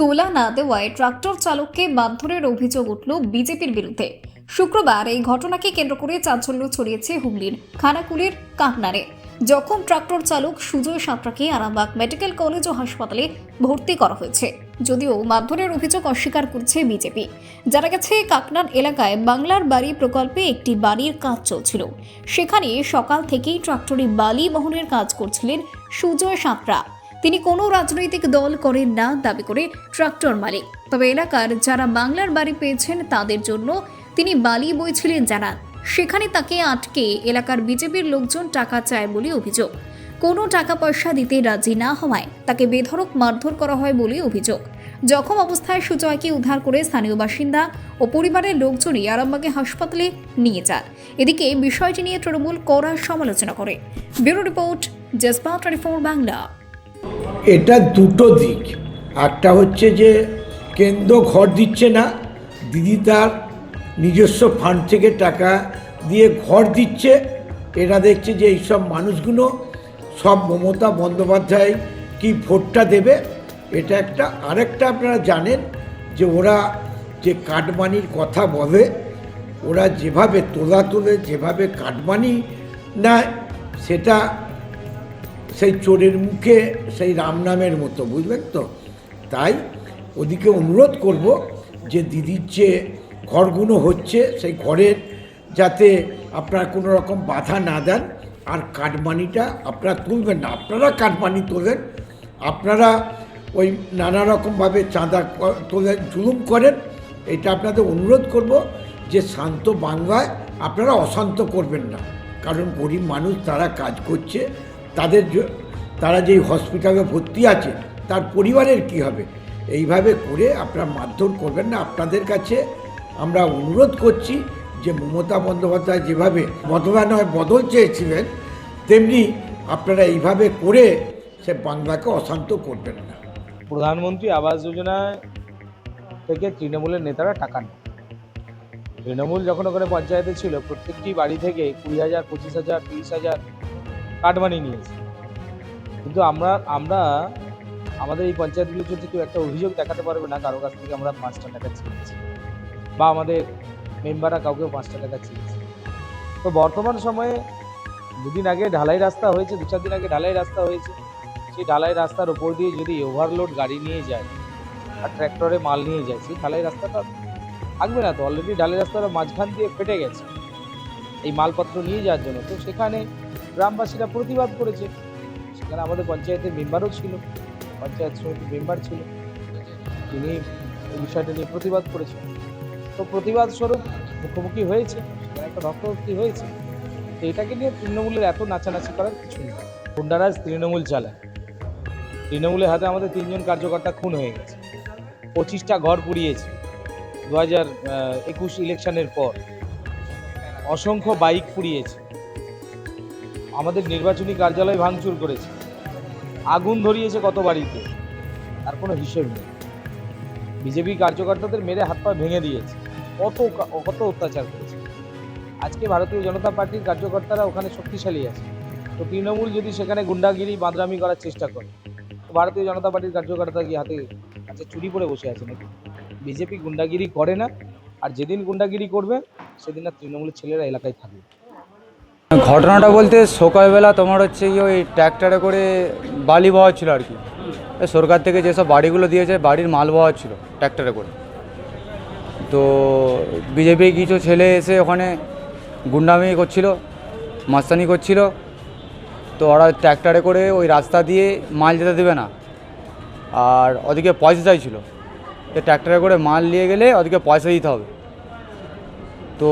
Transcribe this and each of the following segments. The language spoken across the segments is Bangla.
তোলা না দেওয়ায় ট্রাক্টর চালককে মারধরের অভিযোগ উঠল বিজেপির বিরুদ্ধে। শুক্রবার এই ঘটনাকে কেন্দ্র করে চাঞ্চল্য ছড়িয়েছে হুগলির খানাকুলের কাকনারে। জখম ট্রাক্টর চালক সুজয় সাঁতরাকে আরামবাগ মেডিকেল কলেজ ও হাসপাতালে ভর্তি করা হয়েছে, যদিও মারধরের অভিযোগ অস্বীকার করছে বিজেপি। জানা গেছে, কাকনার এলাকায় বাংলার বাড়ি প্রকল্পে একটি বাড়ির কাজ চলছিল। সেখানে সকাল থেকেই ট্রাক্টরে বালি বহনের কাজ করছিলেন সুজয় সাঁতরা। তিনি কোনো রাজনৈতিক দল করেন না দাবি করে ট্রাক্টর মালিক। তবে এলাকার যারা বাংলার বাড়ি পেয়েছেন, তাদের জন্য তিনি বালি বইছিলেন জানান। সেখানে তাকে আটকে এলাকার বিজেপির লোকজন টাকা চায় বলে অভিযোগ। কোনো টাকা পয়সা দিতে রাজি না হওয়ায় তাকে বেধড়ক মারধর করা হয় বলে অভিযোগ। জখম অবস্থায় সুজয়কে উদ্ধার করে স্থানীয় বাসিন্দা ও পরিবারের লোকজনই আরামবাগে হাসপাতালে নিয়ে যান। এদিকে বিষয়টি নিয়ে তৃণমূল কড়া সমালোচনা করে। ব্যুরো রিপোর্ট, জেসপা টোয়েন্টি বাংলা। এটা দুটো দিক। একটা হচ্ছে যে কেন্দ্র ঘর দিচ্ছে না, দিদি তার নিজস্ব ফান্ড থেকে টাকা দিয়ে ঘর দিচ্ছে। এরা দেখছে যে এইসব মানুষগুলো সব মমতা বন্দ্যোপাধ্যায় কি ভোটটা দেবে? এটা একটা, আরেকটা আপনারা জানেন যে ওরা যে কাটমানির কথা বলে, ওরা যেভাবে তোলা তোলে, যেভাবে কাটমানি নেয়, সেটা সেই চোরের মুখে, সেই রাম নামের মতো, বুঝলেন তো? তাই ওদিকে অনুরোধ করব যে দিদির যে ঘরগুলো হচ্ছে, সেই ঘরের যাতে আপনারা কোনো রকম বাধা না দেন, আর কাটমানিটা আপনারা তুলবেন না। আপনারা কাটমানি তোলেন, আপনারা ওই নানা রকমভাবে চাঁদা তোলেন, জুলুম করেন, এটা আপনাদের অনুরোধ করব যে শান্ত বাংলায় আপনারা অশান্ত করবেন না। কারণ গরিব মানুষ, তারা কাজ করছে তাদের তারা যেই হসপিটালে ভর্তি আছে, তার পরিবারের কি হবে? এইভাবে করে আপনারা মারধর করবেন না। আপনাদের কাছে আমরা অনুরোধ করছি যে মমতা বন্দ্যোপাধ্যায় যেভাবে বদলা নয় বদল চেয়েছিলেন, তেমনি আপনারা এইভাবে করে সে বাংলাকে অশান্ত করবেন না। প্রধানমন্ত্রী আবাস যোজনা থেকে তৃণমূলের নেতারা টাকা নেয় তৃণমূল যখন ওখানে পঞ্চায়েতে ছিল, প্রত্যেকটি বাড়ি থেকে কুড়ি হাজার, পঁচিশ হাজার, তিরিশ হাজার কাটমানি নিয়েছে। কিন্তু আমরা আমরা, আমাদের এই পঞ্চায়েতগুলির জন্য কেউ একটা অভিযোগ দেখাতে পারবে না, কারও কাছ থেকে আমরা পাঁচটা টাকা চেয়েছি বা আমাদের মেম্বাররা কাউকে পাঁচটা টাকা চেয়েছে। তো বর্তমান সময়ে দুদিন আগে ঢালাই রাস্তা হয়েছে, দু চার দিন আগে ঢালাই রাস্তা হয়েছে। সেই ঢালাই রাস্তার ওপর দিয়ে যদি ওভারলোড গাড়ি নিয়ে যায় আর ট্র্যাক্টরে মাল নিয়ে যায়, সেই ঢালাই রাস্তাটা থাকবে না তো। অলরেডি ঢালাই রাস্তার মাঝখান দিয়ে ফেটে গেছে। এই মালপত্র নিয়ে যাওয়ার জন্য। তো সেখানে গ্রামবাসীরা প্রতিবাদ করেছে। সেখানে আমাদের পঞ্চায়েতের মেম্বারও ছিল, পঞ্চায়েত সমিতির মেম্বার ছিল। তিনি এই বিষয়টা নিয়ে প্রতিবাদ করেছেন। তো প্রতিবাদ স্বরূপ মুখোমুখি হয়েছে একটা রক্তমুক্তি হয়েছে। তো এটাকে নিয়ে তৃণমূলের এত নাচানাচি করার কিছু নেই। গুন্ডারাজ তৃণমূল চালায়। তৃণমূলের হাতে আমাদের তিনজন কার্যকর্তা খুন হয়ে গেছে। পঁচিশটা ঘর পুড়িয়েছে। দু হাজার একুশ ইলেকশনের পর অসংখ্য বাইক পুড়িয়েছে। আমাদের নির্বাচনী কার্যালয় ভাঙচুর করেছে। আগুন ধরিয়েছে কত বাড়িতে? তার কোনো হিসেব নেই। বিজেপি কার্যকর্তাদের মেরে হাত পা ভেঙে দিয়েছে। কত কত অত্যাচার করেছে। আজকে ভারতীয় জনতা পার্টির কার্যকর্তারা ওখানে শক্তিশালী আছে। তো তৃণমূল যদি সেখানে গুন্ডাগিরি, বাদরামি করার চেষ্টা করে, তো ভারতীয় জনতা পার্টির কার্যকর্তা কি হাতে কাছে চুরি পরে বসে আছে নাকি? বিজেপি গুন্ডাগিরি করে না, আর যেদিন গুন্ডাগিরি করবে, সেদিন আর তৃণমূলের ছেলেরা এলাকায় থাকবে ঘটনাটা বলতে সকালবেলা তোমার হচ্ছে কি ওই ট্র্যাক্টরে করে বালি বওয়া ছিল আর কি। সরকার থেকে যেসব বাড়িগুলো দিয়েছে, বাড়ির মাল বওয়া ছিল ট্র্যাক্টরে করে। তো বিজেপি কিছু ছেলে এসে ওখানে গুন্ডামি করছিল, মাস্তানি করছিল। তো ওরা ট্র্যাক্টরে করে ওই রাস্তা দিয়ে মাল যেতে দেবে না। আর ওদিকে পয়সা চাইছিল। তো ট্র্যাক্টরে করে মাল নিয়ে গেলে ওদিকে পয়সা দিতে হবে। তো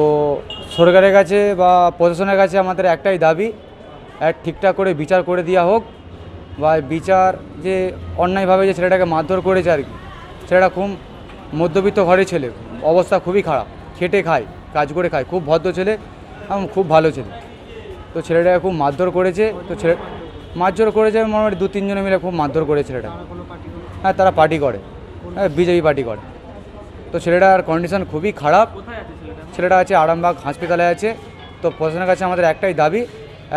সরকারের কাছে বা প্রশাসনের কাছে আমাদের একটাই দাবি, এক ঠিকঠাক করে বিচার করে দেওয়া হোক বা বিচার যে অন্যায়ভাবে যে ছেলেটাকে মারধর করেছে আর কি, ছেলেটা খুব মধ্যবিত্ত ঘরের ছেলে, অবস্থা খুবই খারাপ, খেটে খায়, কাজ করে খায়, খুব ভদ্র ছেলে এবং খুব ভালো ছেলে। তো ছেলেটাকে খুব মারধর করেছে, তো ছেলে, মারধর করেছে মোটামুটি দু তিনজনে মিলে খুব মারধর করে ছেলেটা হ্যাঁ তারা পার্টি করে হ্যাঁ বিজেপি পার্টি করে। তো ছেলেটার কন্ডিশন খুবই খারাপ। ছেলেটা? আছে আরামবাগ হাসপাতালে আছে। তো প্রশাসনের কাছে আমাদের একটাই দাবি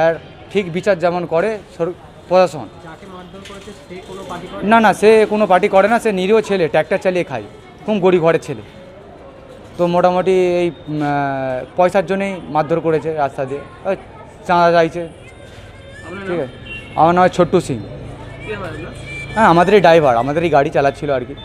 আর ঠিক বিচার যেমন করে প্রশাসন। না না সে কোনো পার্টি করে না সে নিরীহ ছেলে ট্র্যাক্টর চালিয়ে খায়। খুব গরিব ঘরের ছেলে। তো মোটামুটি এই পয়সার জন্যই মারধর করেছে রাস্তা দিয়ে। চাঁদা চাইছে। ঠিক আছে। আমার নাম ছোট্টু সিং। হ্যাঁ আমাদেরই ড্রাইভার আমাদেরই গাড়ি চালাচ্ছিল আর কি।